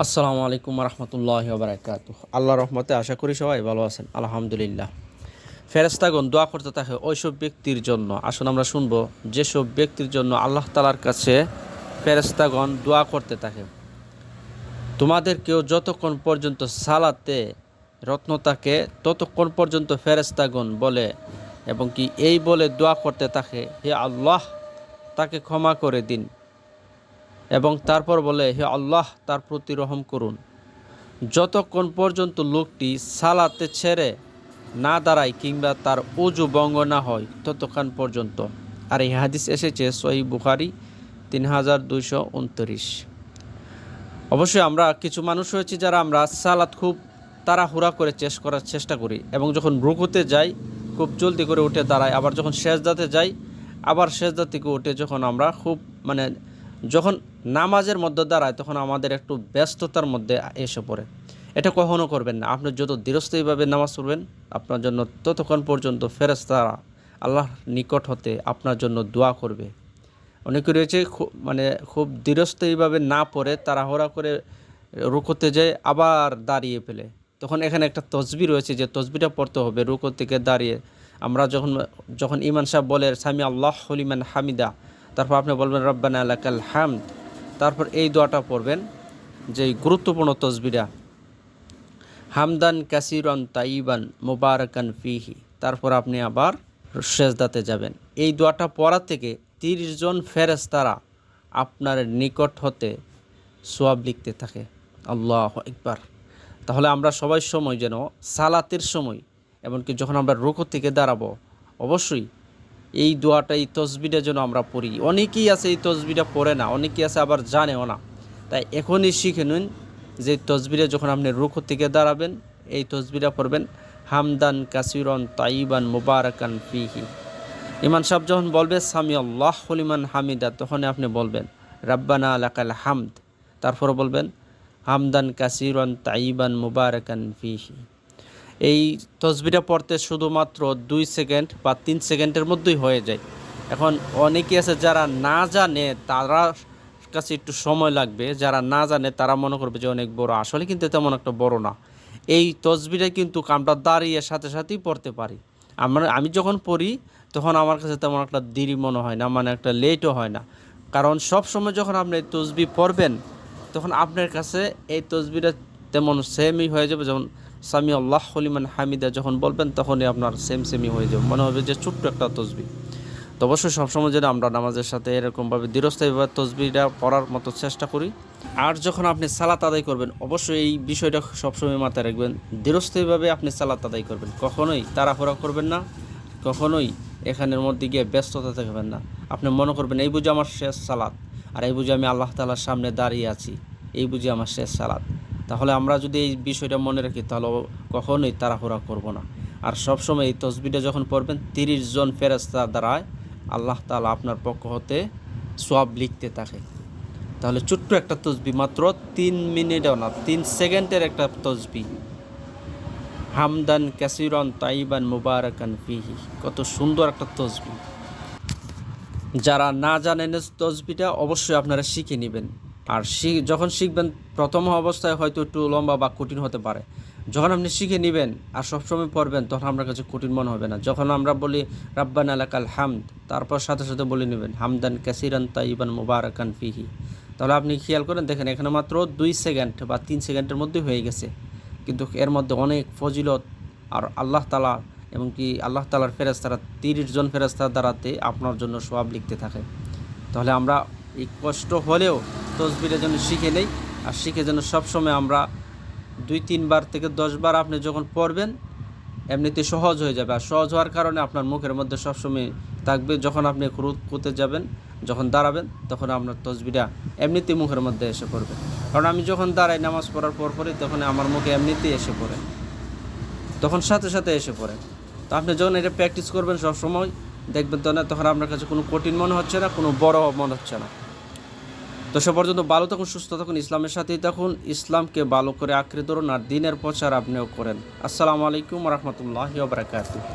আসসালামু আলাইকুম রহমতুল্লাহ বারাকাত আল্লাহ রহমতে আশা করি সবাই ভালো আছেন, আলহামদুলিল্লাহ। ফেরেস্তাগণ দোয়া করতে থাকে ওইসব ব্যক্তির জন্য। আসুন আমরা শুনব, যেসব ব্যক্তির জন্য আল্লাহ তালার কাছে ফেরেস্তাগণ দোয়া করতে থাকে। তোমাদের কেউ যতক্ষণ পর্যন্ত সালাতে রত্ন থাকে, ততক্ষণ পর্যন্ত ফেরেস্তাগণ বলে এবং কি এই বলে দোয়া করতে থাকে, হে আল্লাহ, তাকে ক্ষমা করে দিন। এবং তারপর বলে, হে আল্লাহ, তার প্রতি রহম করুন। যতক্ষণ পর্যন্ত লোকটি সালাতে ছেড়ে না দাঁড়ায় কিংবা তার উজু বঙ্গ না হয়, ততক্ষণ পর্যন্ত। আর এই হাদিস এসেছে সহি বুখারি তিন হাজার দুইশো উনত্রিশ। অবশ্যই আমরা কিছু মানুষ হয়েছি যারা আমরা সালাত খুব তাড়াহুড়া করে চেস করার চেষ্টা করি এবং যখন রুকুতে যাই, খুব জলদি করে উঠে দাঁড়াই, আবার যখন শেষদাতে যাই, আবার শেষদা থেকে উঠে যখন আমরা খুব মানে যখন নামাজের মধ্যে দাঁড়ায়, তখন আমাদের একটু ব্যস্ততার মধ্যে এসে পড়ে। এটা কখনও করবেন না। আপনি যত দৃঢ়স্থায়ীভাবে নামাজ পড়বেন, আপনার জন্য ততক্ষণ পর্যন্ত ফেরেস্তারা আল্লাহর নিকট হতে আপনার জন্য দোয়া করবে। অনেকে রয়েছে মানে খুব দৃঢ়স্থায়ীভাবে না পড়ে, তাড়াহুড়া করে রুকোতে যায় আবার দাঁড়িয়ে ফেলে। তখন এখানে একটা তসবি রয়েছে যে তসবিটা পড়তে হবে, রুকো থেকে দাঁড়িয়ে। আমরা যখন যখন ইমান সাহেব বলে সামি আল্লাহ হলিমান হামিদা তারপর আপনি বলবেন, রব্বানা আলাকাল হামদ। তারপর এই দোয়াটা পড়বেন, যে গুরুত্বপূর্ণ তসবিরা, হামদান কাসিরন তাইবান মুবারকান ফিহি। তারপর আপনি আবার শেষদাতে যাবেন। এই দোয়াটা পড়া থেকে তিরিশ জন ফেরেস্তারা আপনার নিকট হতে সোয়াব লিখতে থাকে। আল্লাহ একবার তাহলে আমরা সবাই সময় যেন সালাতের সময়, এমনকি যখন আমরা রুকো থেকে দাঁড়াবো, অবশ্যই এই দোয়াটা, এই তসবিটা যেন আমরা পড়ি। অনেকেই আছে এই তসবিটা পড়ে না, অনেকেই আছে আবার জানেও না। তাই এখনই শিখে নিন যে তসবিরে যখন আপনি রুখ থেকে দাঁড়াবেন, এই তসবিরা পড়বেন, হামদান কাসিরন তাইবান মুবারকান ফিহি। ইমান সাহেব যখন বলবে সামি আল্লাহ হলিমান হামিদা তখন আপনি বলবেন, রাব্বানা আলাকাল হামদ তারপর বলবেন, হামদান কাসিরন তাইবান মুবারকান ফিহি এই তসবিটা পড়তে শুধুমাত্র দুই সেকেন্ড বা তিন সেকেন্ডের মধ্যেই হয়ে যায়। এখন অনেকে আছে যারা না জানে, তারা কাছে একটু সময় লাগবে। যারা না জানে, তারা মনে করবে যে অনেক বড়। আসলে কিন্তু তেমন একটা বড় না। এই তসবিটা কিন্তু আমরা দাঁড়িয়ে সাথে সাথেই পড়তে পারি। আমরা, আমি যখন পড়ি, তখন আমার কাছে তেমন একটা দেরি মনে হয় না মানে একটা লেটও হয় না। কারণ সব সময় যখন আপনি এই তসবি পড়বেন, তখন আপনার কাছে এই তসবিটা তেমন সেমই হয়ে যাবে। যেমন সামি আল্লাহ হলিমান হামিদা যখন বলবেন, তখনই আপনার সেম সেমি হয়ে যাবে। মনে হবে যে ছোট্ট একটা তসবি। তো অবশ্যই সবসময় যেন আমরা নামাজের সাথে এরকমভাবে দৃঢ়স্থায়ীভাবে তসবিটা পড়ার মতো চেষ্টা করি। আর যখন আপনি সালাত আদায় করবেন, অবশ্যই এই বিষয়টা সবসময় মাথায় রাখবেন। দৃঢ়স্থায়ীভাবে আপনি সালাত আদায় করবেন। কখনোই তাড়াহুড়া করবেন না। কখনোই এখানের মধ্যে গিয়ে ব্যস্ততা থাকবেন না। আপনি মনে করবেন, এই বুঝে আমার শেষ সালাত। আর এই বুঝে আমি আল্লাহ তালার সামনে দাঁড়িয়ে আছি। এই বুঝে আমার শেষ সালাত। তাহলে আমরা যদি এই বিষয়টা মনে রাখি, তাহলে কখনোই তাড়াহুড়া করব না। আর সবসময় এই তসবিটা যখন পড়বেন, তিরিশ জন ফেরস্তার দ্বারায় আল্লাহ তালা আপনার পক্ষ হতে সব লিখতে থাকে। তাহলে ছোট্ট একটা তসবি, মাত্র তিন মিনিটও না, তিন সেকেন্ডের একটা তসবি। হামদান ক্যাসিরন তাইবান মুবারকান ফিহি, কত সুন্দর একটা তসবি। যারা না জানেন তসবিটা, অবশ্যই আপনারা শিখে নেবেন। আর শিখ যখন শিখবেন, প্রথম অবস্থায় হয়তো একটু লম্বা বা কঠিন হতে পারে। যখন আপনি শিখে নেবেন আর সবসময় পড়বেন, তখন আপনার কাছে কঠিন মনে হবে না। যখন আমরা বলি, রাব্বান আলাকাল হামদ তারপর সাথে সাথে বলে নেবেন, হামদান ক্যাসিরান তাইবান মুবারকান ফিহি তাহলে আপনি খেয়াল করেন, দেখেন এখানে মাত্র দুই সেকেন্ড বা তিন সেকেন্ডের মধ্যে হয়ে গেছে। কিন্তু এর মধ্যে অনেক ফজিলত আর আল্লাহ তালা এবং কি আল্লাহ তালার ফেরেস্তারা তিরিশ জন ফেরেস্তার দ্বারাতে আপনার জন্য সব লিখতে থাকে। তাহলে আমরা এই কষ্ট হলেও তসবিরের জন্য শিখে নেই। আর শিখে যেন সবসময় আমরা দুই, তিনবার থেকে দশবার আপনি যখন পড়বেন, এমনিতে সহজ হয়ে যাবে। আর সহজ হওয়ার কারণে আপনার মুখের মধ্যে সবসময় থাকবে, যখন আপনি কুতে যাবেন, যখন দাঁড়াবেন, তখন আপনার তসবিটা এমনিতেই মুখের মধ্যে এসে পড়বে। কারণ আমি যখন দাঁড়াই নামাজ পড়ার পর পরই, তখন আমার মুখে এমনিতেই এসে পড়ে। তখন সাথে সাথে এসে পড়ে। তো আপনি যখন এটা প্র্যাকটিস করবেন সব সময় দেখবেন তো না, তখন আপনার কাছে কোনো কঠিন মনে হচ্ছে না, কোনো বড় মনে হচ্ছে না। তো সে পর্যন্ত ভালো থাকুন, সুস্থ থাকুন, ইসলামের সাথেই থাকুন। ইসলামকে ভালো করে আঁকড়ে ধরুন আর দিনের প্রচার আপনিও করেন। আসসালামু আলাইকুম রহমতুল্লাহ বারাকাতু